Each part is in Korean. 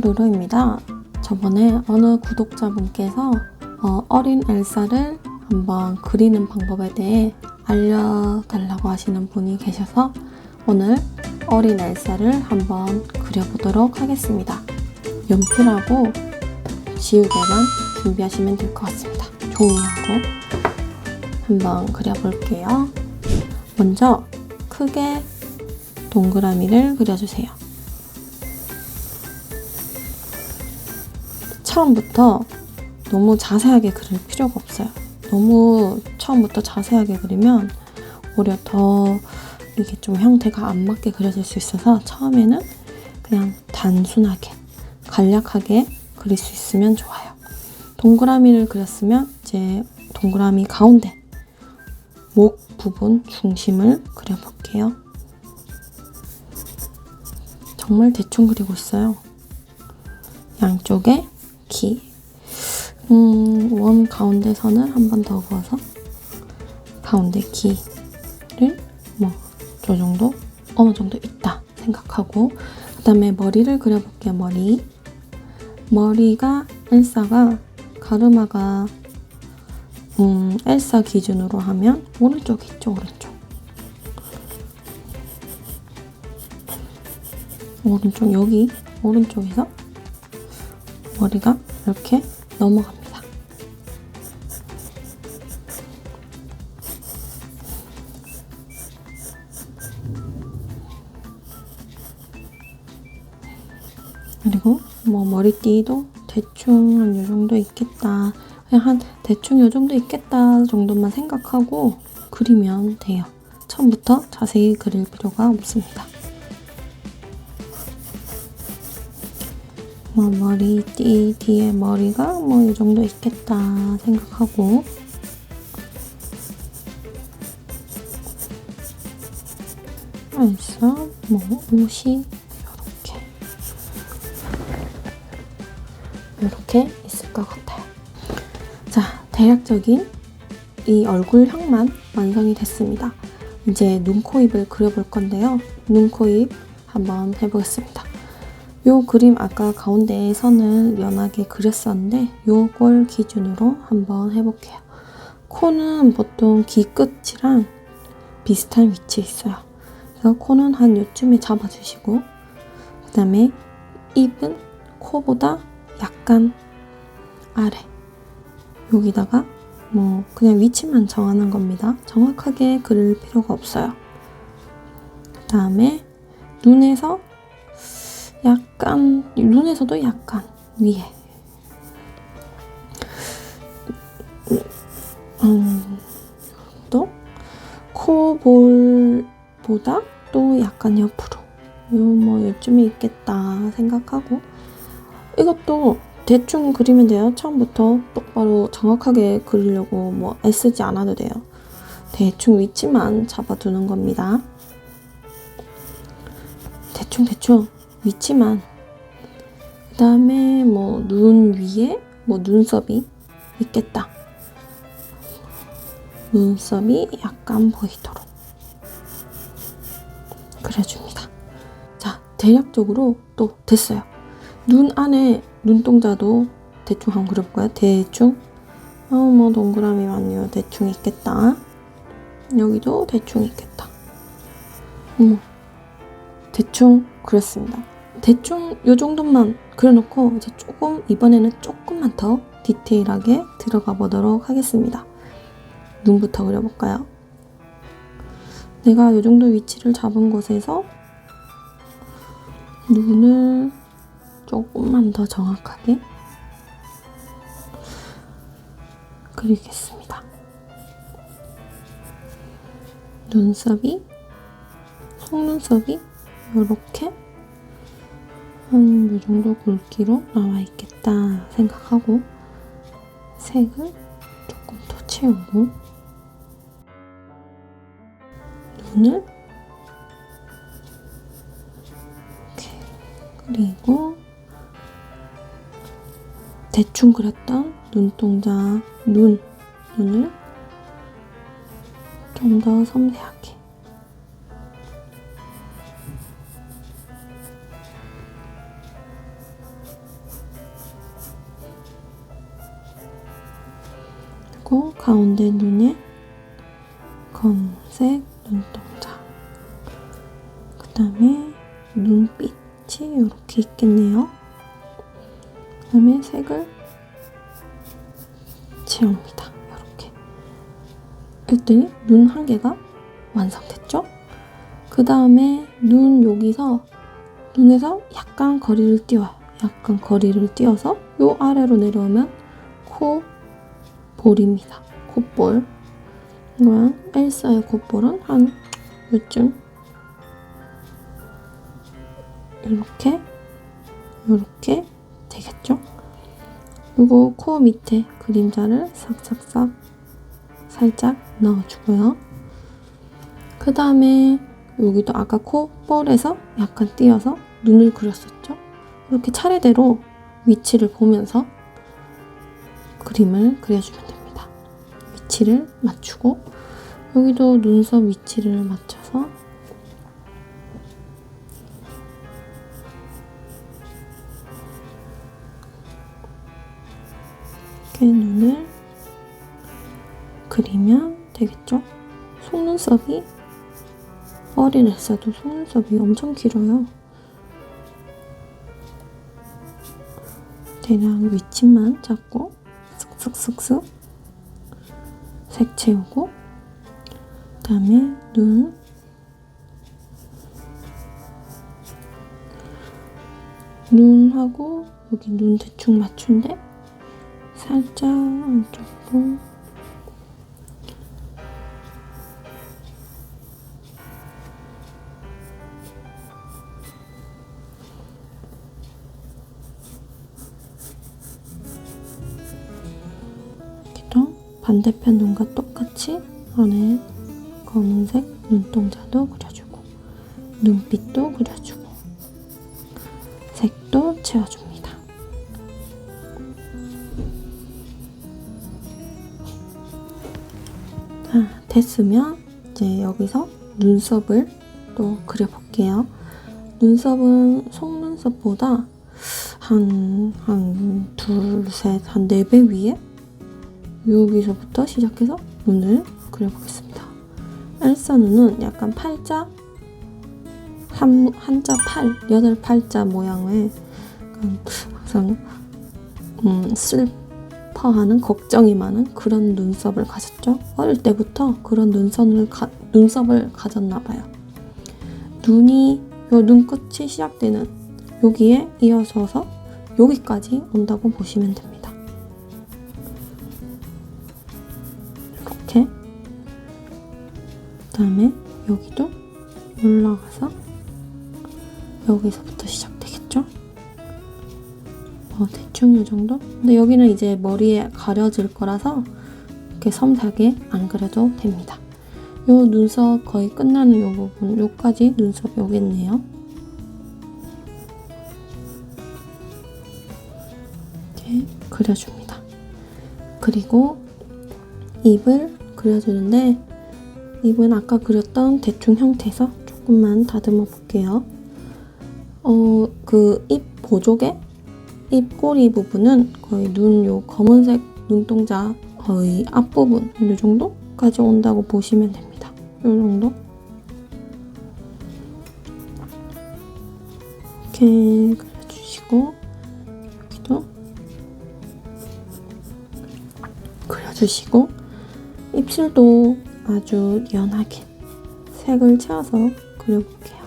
루루입니다. 저번에 어느 구독자분께서 어, 어린 엘사를 한번 그리는 방법에 대해 알려달라고 하시는 분이 계셔서 오늘 어린 엘사를 한번 그려보도록 하겠습니다. 연필하고 지우개만 준비하시면 될 것 같습니다. 종이하고 한번 그려볼게요. 먼저 크게 동그라미를 그려주세요. 처음부터 너무 자세하게 그릴 필요가 없어요. 너무 처음부터 자세하게 그리면 오히려 더 이게 좀 형태가 안 맞게 그려질 수 있어서 처음에는 그냥 단순하게 간략하게 그릴 수 있으면 좋아요. 동그라미를 그렸으면 이제 동그라미 가운데 목 부분 중심을 그려볼게요. 정말 대충 그리고 있어요. 양쪽에 키. 음, 원 가운데 선을 한 번 더 그어서 가운데 키를 뭐 저 정도 어느 정도 있다 생각하고 그 다음에 머리를 그려볼게요. 머리. 머리가 엘사가 가르마가 음, 엘사 기준으로 하면 오른쪽에 있죠, 오른쪽. 오른쪽 여기 오른쪽에서 머리가 이렇게 넘어갑니다. 그리고 뭐 머리띠도 대충 한 요 정도 있겠다. 그냥 한 대충 요 정도 있겠다 정도만 생각하고 그리면 돼요. 처음부터 자세히 그릴 필요가 없습니다. 뭐 머리 띠 뒤에 머리가 뭐 이 정도 있겠다 생각하고 그래서 뭐 옷이 이렇게 이렇게 있을 것 같아요. 자, 대략적인 이 얼굴형만 완성이 됐습니다. 이제 눈, 코, 입을 그려볼 건데요. 눈, 코, 입 한번 해보겠습니다. 요 그림 아까 가운데 선을 연하게 그렸었는데 요걸 기준으로 한번 해볼게요. 코는 보통 귀 끝이랑 비슷한 위치에 있어요. 그래서 코는 한 요쯤에 잡아주시고 그 다음에 입은 코보다 약간 아래 여기다가 뭐 그냥 위치만 정하는 겁니다. 정확하게 그릴 필요가 없어요. 그 다음에 눈에서 약간 눈에서도 약간 위에 음, 또 코볼보다 또 약간 옆으로 요뭐 요쯤에 있겠다 생각하고 이것도 대충 그리면 돼요. 처음부터 똑바로 정확하게 그리려고 뭐 애쓰지 않아도 돼요. 대충 위치만 잡아두는 겁니다. 대충 대충 위치만. 그 다음에 뭐 눈 위에 뭐 눈썹이 있겠다. 눈썹이 약간 보이도록 그려줍니다. 자, 대략적으로 또 됐어요. 눈 안에 눈동자도 대충 한번 그려볼까요? 대충. 어, 뭐 동그라미 많네요. 대충 있겠다. 여기도 대충 있겠다. 음, 대충 그렸습니다. 대충 이 정도만 그려놓고 이제 조금 이번에는 조금만 더 디테일하게 들어가 보도록 하겠습니다. 눈부터 그려볼까요? 내가 이 정도 위치를 잡은 곳에서 눈을 조금만 더 정확하게 그리겠습니다. 눈썹이 속눈썹이 이렇게 한 이 정도 굵기로 나와 있겠다 생각하고 색을 조금 더 채우고 눈을 이렇게 그리고 대충 그렸던 눈동자 눈 눈을 좀 더 섬세하게 가운데 눈에 검은색 눈동자. 그 다음에 눈빛이 이렇게 있겠네요. 그 다음에 색을 채웁니다. 이렇게. 그랬더니 눈 한 개가 완성됐죠? 그 다음에 눈 여기서 눈에서 약간 거리를 띄워요. 약간 거리를 띄워서 요 아래로 내려오면 코 볼입니다. 콧볼. 이거랑 엘사의 콧볼은 한 요쯤 이렇게 이렇게 되겠죠? 그리고 코 밑에 그림자를 싹싹싹 살짝 넣어주고요. 그 다음에 여기도 아까 콧볼에서 약간 띄어서 눈을 그렸었죠? 이렇게 차례대로 위치를 보면서 그림을 그려주면 됩니다. 위치를 맞추고 여기도 눈썹 위치를 맞춰서 이렇게 눈을 그리면 되겠죠? 속눈썹이 어린 애써도 속눈썹이 엄청 길어요. 대략 위치만 잡고 쓱쓱쓱쓱 색 채우고 그다음에 눈. 눈하고 여기 눈 대충 맞춘데 살짝 안쪽으로 반대편 눈과 똑같이 안에 검은색 눈동자도 그려주고 눈빛도 그려주고 색도 채워줍니다. 자, 됐으면 이제 여기서 눈썹을 또 그려볼게요. 눈썹은 속눈썹보다 한, 한, 둘, 셋, 한 네 배 위에 여기서부터 시작해서 눈을 그려보겠습니다. 엘사 눈은 약간 팔자, 한, 한자 팔, 여덟 팔자 모양의 항상 음, 슬퍼하는 걱정이 많은 그런 눈썹을 가졌죠. 어릴 때부터 그런 눈썹을, 가, 눈썹을 가졌나 봐요. 눈이 요 눈끝이 시작되는 여기에 이어져서 여기까지 온다고 보시면 됩니다. 이렇게 그 다음에 여기도 올라가서 여기서부터 시작되겠죠? 어, 대충 이 정도? 근데 여기는 이제 머리에 가려질 거라서 이렇게 섬세하게 안 그려도 됩니다. 요 눈썹 거의 끝나는 요 부분, 요까지 눈썹 오겠네요. 이렇게 그려줍니다. 그리고 입을 그려주는데 입은 아까 그렸던 대충 형태에서 조금만 다듬어 볼게요. 어, 그 입 보조개? 입 꼬리 부분은 거의 눈 요 검은색 눈동자 거의 앞부분 이 정도까지 온다고 보시면 됩니다. 이 정도? 이렇게 그려주시고 여기도 그려주시고 입술도 아주 연하게 색을 채워서 그려볼게요.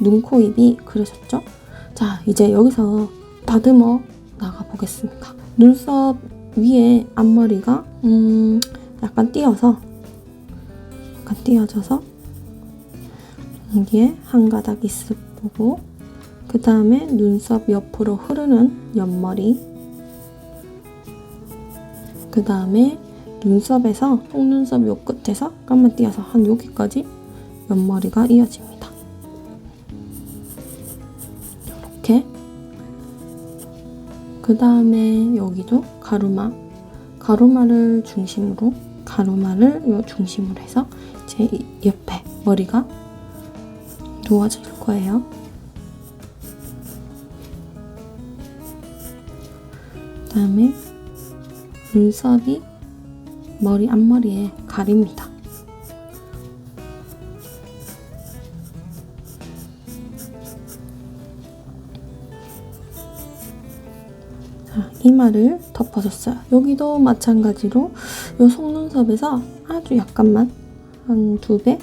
눈, 코, 입이 그려졌죠? 자, 이제 여기서 다듬어 나가 보겠습니다. 눈썹 위에 앞머리가 음, 약간 띄어서 약간 띄어져서 여기에 한 가닥 있을 보고 그 다음에 눈썹 옆으로 흐르는 옆머리 그 다음에 눈썹에서 속눈썹 요 끝에서 약간만 띄어서 한 여기까지 옆머리가 이어집니다. 이렇게 그 다음에 여기도 가루마 가루마를 중심으로 가루마를 요 중심으로 해서 제 옆에 머리가 누워질 거예요. 그 다음에 눈썹이 머리 앞머리에 가립니다. 자, 이마를 덮어줬어요. 여기도 마찬가지로 요 속눈썹에서 아주 약간만 한 두 배,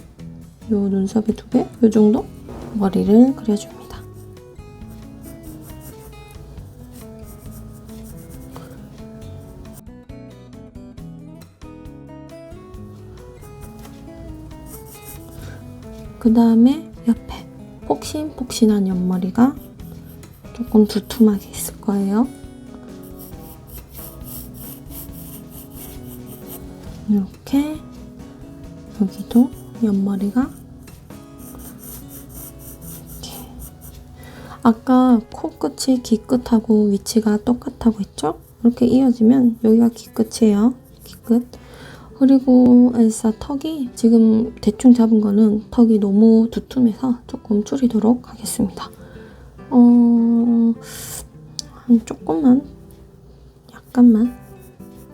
요 눈썹의 두 배, 요 정도 머리를 그려줍니다. 그 다음에 옆에 폭신폭신한 옆머리가 조금 두툼하게 있을 거예요. 이렇게 여기도 옆머리가 이렇게 아까 코끝이 귀끝하고 위치가 똑같다고 했죠? 이렇게 이어지면 여기가 귀끝이에요. 귀끝. 그리고 엘사 턱이 지금 대충 잡은 거는 턱이 너무 두툼해서 조금 줄이도록 하겠습니다. 어, 한 조금만, 약간만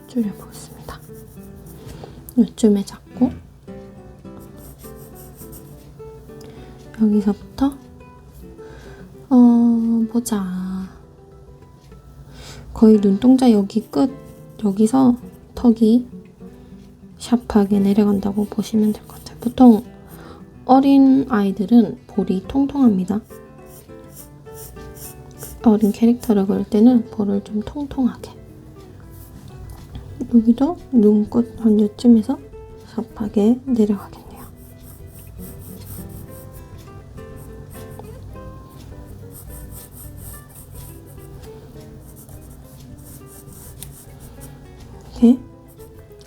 줄여보겠습니다. 요쯤에 잡고 여기서부터 어 보자 거의 눈동자 여기 끝 여기서 턱이 샤프하게 내려간다고 보시면 될 것 같아요. 보통 어린 아이들은 볼이 통통합니다. 어린 캐릭터를 그릴 때는 볼을 좀 통통하게. 여기도 눈꽃 한 요쯤에서 섭하게 내려가겠네요. 이렇게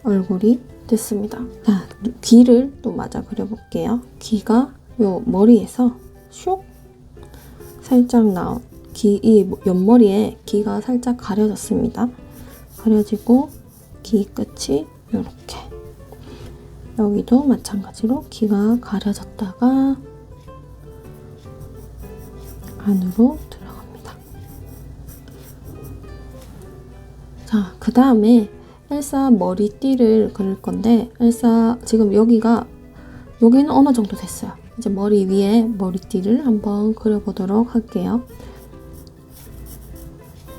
얼굴이 됐습니다. 자, 귀를 또 맞아 그려볼게요. 귀가 요 머리에서 슉 살짝 나온 귀, 이 옆머리에 귀가 살짝 가려졌습니다. 가려지고 귀 끝이 이렇게 여기도 마찬가지로 귀가 가려졌다가 안으로 들어갑니다. 자, 그 다음에 엘사 머리띠를 그릴 건데 엘사 지금 여기가 여기는 어느 정도 됐어요. 이제 머리 위에 머리띠를 한번 그려보도록 할게요.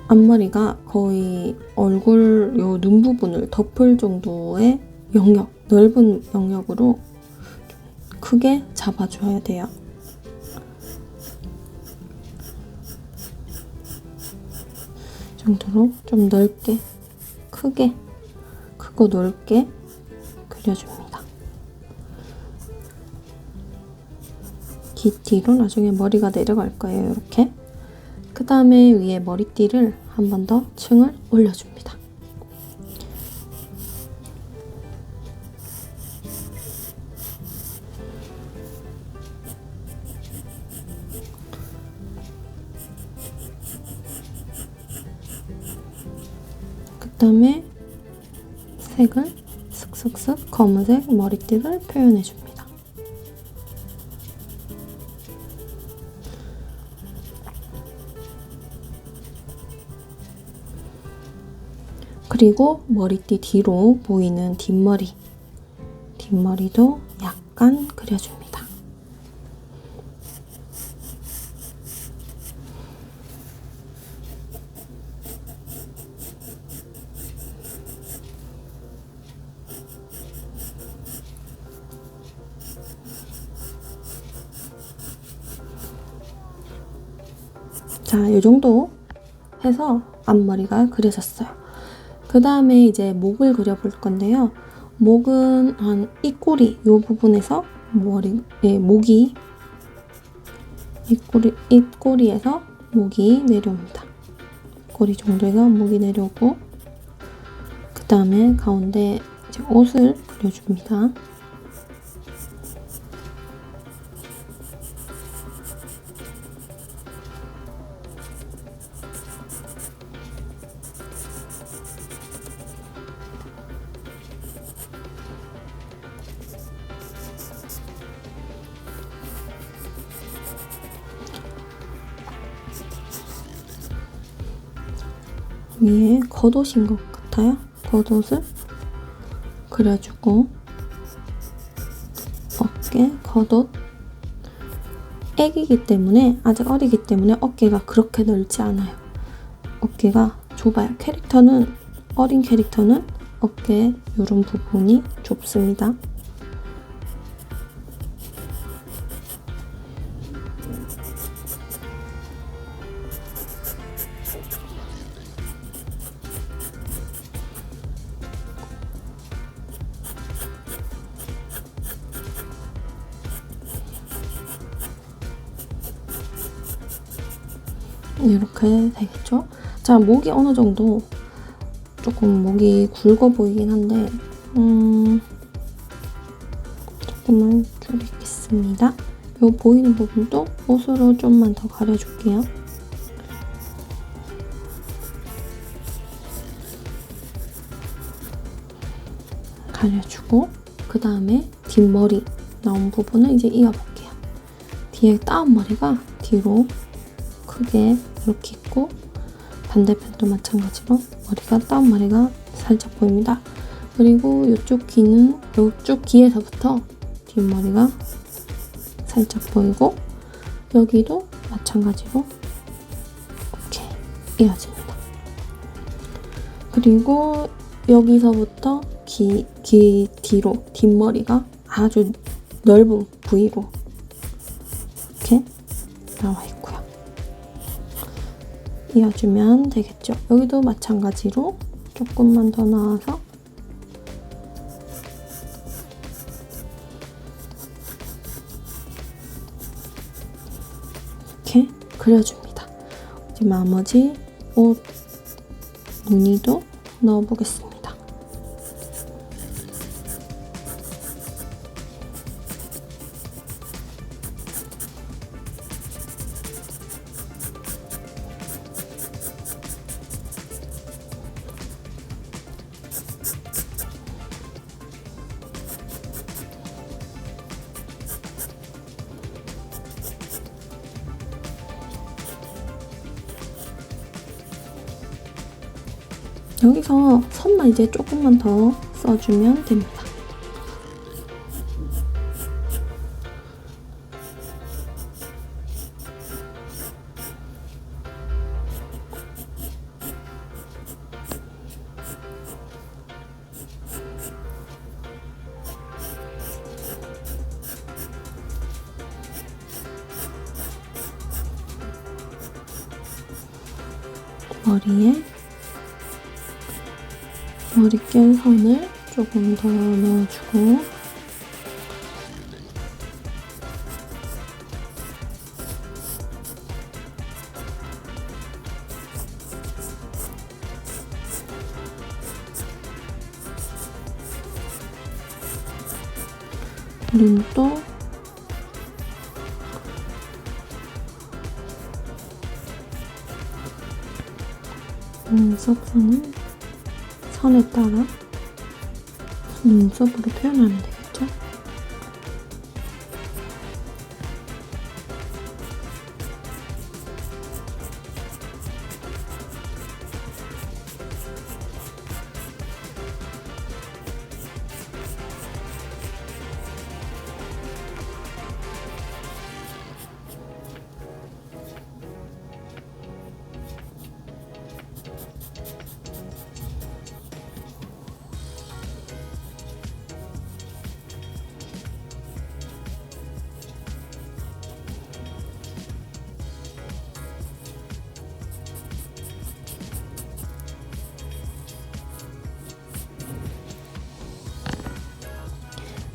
앞머리가 거의 얼굴 요 눈 부분을 덮을 정도의 영역, 넓은 영역으로 크게 잡아줘야 돼요. 정도로 좀 넓게, 크게, 크고 넓게 그려줍니다. 귀뒤로 나중에 머리가 내려갈 거예요, 이렇게. 그 다음에 위에 머리띠를 한 번 더 층을 올려줍니다. 그 다음에 색을 슥슥슥 검은색 머리띠를 표현해줍니다. 그리고 머리띠 뒤로 보이는 뒷머리. 뒷머리도 약간 그려줍니다. 이 정도 해서 앞머리가 그려졌어요. 그 다음에 이제 목을 그려볼 건데요. 목은 한 입꼬리 이 부분에서 머리, 예, 목이 입꼬리, 입꼬리에서 목이 내려옵니다. 꼬리 정도에서 목이 내려오고 그 다음에 가운데 이제 옷을 그려줍니다. 위에 겉옷인 것 같아요. 겉옷을 그려주고 어깨, 겉옷 애기기 때문에 아직 어리기 때문에 어깨가 그렇게 넓지 않아요. 어깨가 좁아요. 캐릭터는 어린 캐릭터는 어깨 이런 부분이 좁습니다. 이렇게 되겠죠? 자, 목이 어느 정도 조금 목이 굵어 보이긴 한데, 음, 조금만 줄이겠습니다. 요 보이는 부분도 옷으로 좀만 더 가려줄게요. 가려주고, 그 다음에 뒷머리 나온 부분을 이제 이어볼게요. 뒤에 따온 머리가 뒤로 크게 이렇게 있고 반대편도 마찬가지로 머리가 따온 머리가 살짝 보입니다. 그리고 이쪽 귀는 이쪽 귀에서부터 뒷머리가 살짝 보이고 여기도 마찬가지로 이렇게 이어집니다. 그리고 여기서부터 귀, 귀 뒤로 뒷머리가 아주 넓은 부위로 이렇게 나와 있고요. 이어주면 되겠죠. 여기도 마찬가지로 조금만 더 나와서 이렇게 그려줍니다. 이제 나머지 옷 무늬도 넣어보겠습니다. 여기서 선만 이제 조금만 더 써주면 됩니다. 조금 더 넣어주고. 눈도 눈썹선은 선에 따라 눈썹으로 표현하면 되겠죠?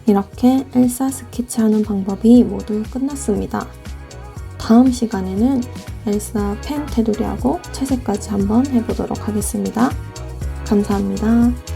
이렇게 엘사 스케치하는 방법이 모두 끝났습니다. 다음 시간에는 엘사 펜 테두리하고 채색까지 한번 해보도록 하겠습니다. 감사합니다.